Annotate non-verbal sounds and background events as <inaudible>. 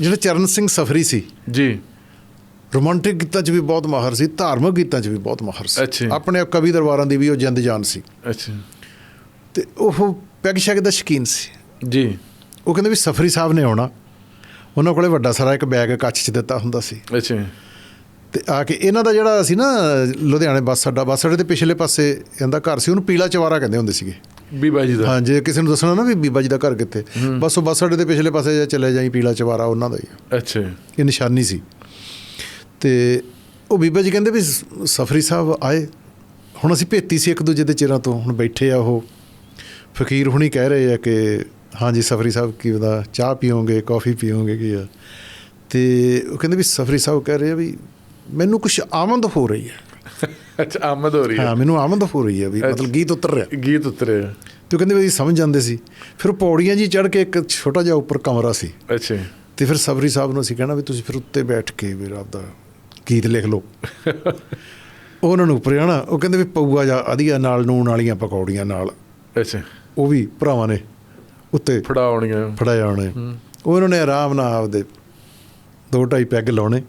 ਜਿਹੜਾ ਚਰਨ ਸਿੰਘ ਸਫਰੀ ਸੀ ਜੀ। ਰੋਮਾਂਟਿਕ ਗੀਤਾਂ 'ਚ ਵੀ ਬਹੁਤ ਮਾਹਰ ਸੀ ਧਾਰਮਿਕ ਗੀਤਾਂ 'ਚ ਵੀ ਬਹੁਤ ਮਾਹਰ ਸੀ। ਆਪਣੇ ਕਵੀ ਦਰਬਾਰਾਂ ਦੀ ਵੀ ਉਹ ਜਿੰਦ ਜਾਨ ਸੀ। ਅੱਛਾ। ਤੇ ਉਹ ਪੈਗ ਸ਼ੈਗ ਦਾ ਸ਼ਕੀਨ ਸੀ। ਜੀ। ਉਹ ਕਹਿੰਦੇ ਵੀ ਸਫਰੀ ਸਾਹਿਬ ਨੇ ਆਉਣਾ। ਉਹਨਾਂ ਕੋਲੇ ਵੱਡਾ ਸਾਰਾ ਇੱਕ ਬੈਗ ਕੱਚ 'ਚ ਦਿੱਤਾ ਹੁੰਦਾ ਸੀ। ਅੱਛਾ। ਤੇ ਆ ਕੇ ਇਹਨਾਂ ਦਾ ਜਿਹੜਾ ਸੀ ਨਾ ਲੁਧਿਆਣੇ ਬੱਸ ਅੱਡਾ ਬੱਸ ਅੱਡੇ ਦੇ ਪਿਛਲੇ ਪਾਸੇ ਇਹਦਾ ਘਰ ਸੀ ਉਹਨੂੰ ਪੀਲਾ ਚਵਾਰਾ ਕਹਿੰਦੇ ਹੁੰਦੇ ਸੀਗੇ। ਬੀਬਾ ਜੀ ਦਾ। ਹਾਂ ਜੇ ਕਿਸੇ ਨੂੰ ਦੱਸਣਾ ਨਾ ਵੀ ਬੀਬਾ ਜੀ ਦਾ ਘਰ ਕਿੱਥੇ ਬਸ ਉਹ ਬੱਸ ਅੱਡੇ ਦੇ ਪਿਛਲੇ ਪਾਸੇ ਜੇ ਚਲੇ ਜਾਈ ਪੀਲਾ ਚਵਾਰਾ ਉਹਨਾਂ ਦਾ ਹੀ। ਅੱਛਾ। ਇਹ ਨਿਸ਼ਾਨੀ ਸੀ। ਤੇ ਉਹ ਬੀਬਾ ਜੀ ਕਹਿੰਦੇ ਵੀ ਸਫਰੀ ਸਾਹਿਬ ਆਏ। ਹੁਣ ਅਸੀਂ ਭੇਤੀ ਸੀ ਇੱਕ ਦੂਜੇ ਦੇ ਚਿਰਾਂ ਤੋਂ। ਹੁਣ ਬੈਠੇ ਆ ਉਹ। ਫਕੀਰ ਹੁਣੀ ਕਹਿ ਰਹੇ ਆ ਕਿ ਹਾਂਜੀ ਸਫਰੀ ਸਾਹਿਬ ਕੀ ਉਹਦਾ ਚਾਹ ਪੀਓਗੇ ਕਾਫੀ ਪੀਓਗੇ ਕੀ ਆ। ਤੇ ਉਹ ਕਹਿੰਦੇ ਵੀ ਸਫਰੀ ਸਾਹਿਬ ਕਹਿ ਰਹੇ ਆ ਵੀ ਮੈਨੂੰ ਕੁਝ ਆਮਦ ਹੋ ਰਹੀ ਹੈ। ਅੱਛਾ ਆਮਦ ਹੋ ਰਹੀ ਹੈ। ਹਾਂ ਮੈਨੂੰ ਆਮਦ ਹੋ ਰਹੀ ਹੈ ਵੀ ਮਤਲਬ ਗੀਤ ਉਤਰ ਰਿਹਾ। ਗੀਤ ਉਤਰੇ। ਤੇ ਉਹ ਕਹਿੰਦੇ ਵੀ ਸਮਝ ਜਾਂਦੇ ਸੀ। ਫਿਰ ਪੌੜੀਆਂ ਜੀ ਚੜ ਕੇ ਇੱਕ ਛੋਟਾ ਜਿਹਾ ਉੱਪਰ ਕਮਰਾ ਸੀ। ਅੱਛਾ। ਤੇ ਫਿਰ ਸਬਰੀ ਸਾਹਿਬ ਨੂੰ ਅਸੀਂ ਕਹਿਣਾ ਵੀ ਤੁਸੀਂ ਫਿਰ ਉੱਤੇ ਬੈਠ ਕੇ ਵੀ ਆਪਦਾ ਗੀਤ ਲਿਖ ਲਓ। <laughs> ਉਹ ਉਹਨਾਂ ਨੂੰ ਉੱਪਰ ਜਾਣਾ। ਉਹ ਕਹਿੰਦੇ ਵੀ ਪਊਆ ਜਾਂ ਅਧੀਆ ਨਾਲ ਨੂਣ ਵਾਲੀਆਂ ਪਕੌੜੀਆਂ ਨਾਲ। ਅੱਛਾ। ਉਹ ਵੀ ਭਰਾਵਾਂ ਨੇ ਉੱਤੇ ਫੜਾਉਣੀਆਂ। ਉਹ ਉਹਨਾਂ ਨੇ ਆਰਾਮ ਨਾਲ ਆਪਦੇ ਦੋ ਢਾਈ ਪੈਗ ਲਾਉਣੇ।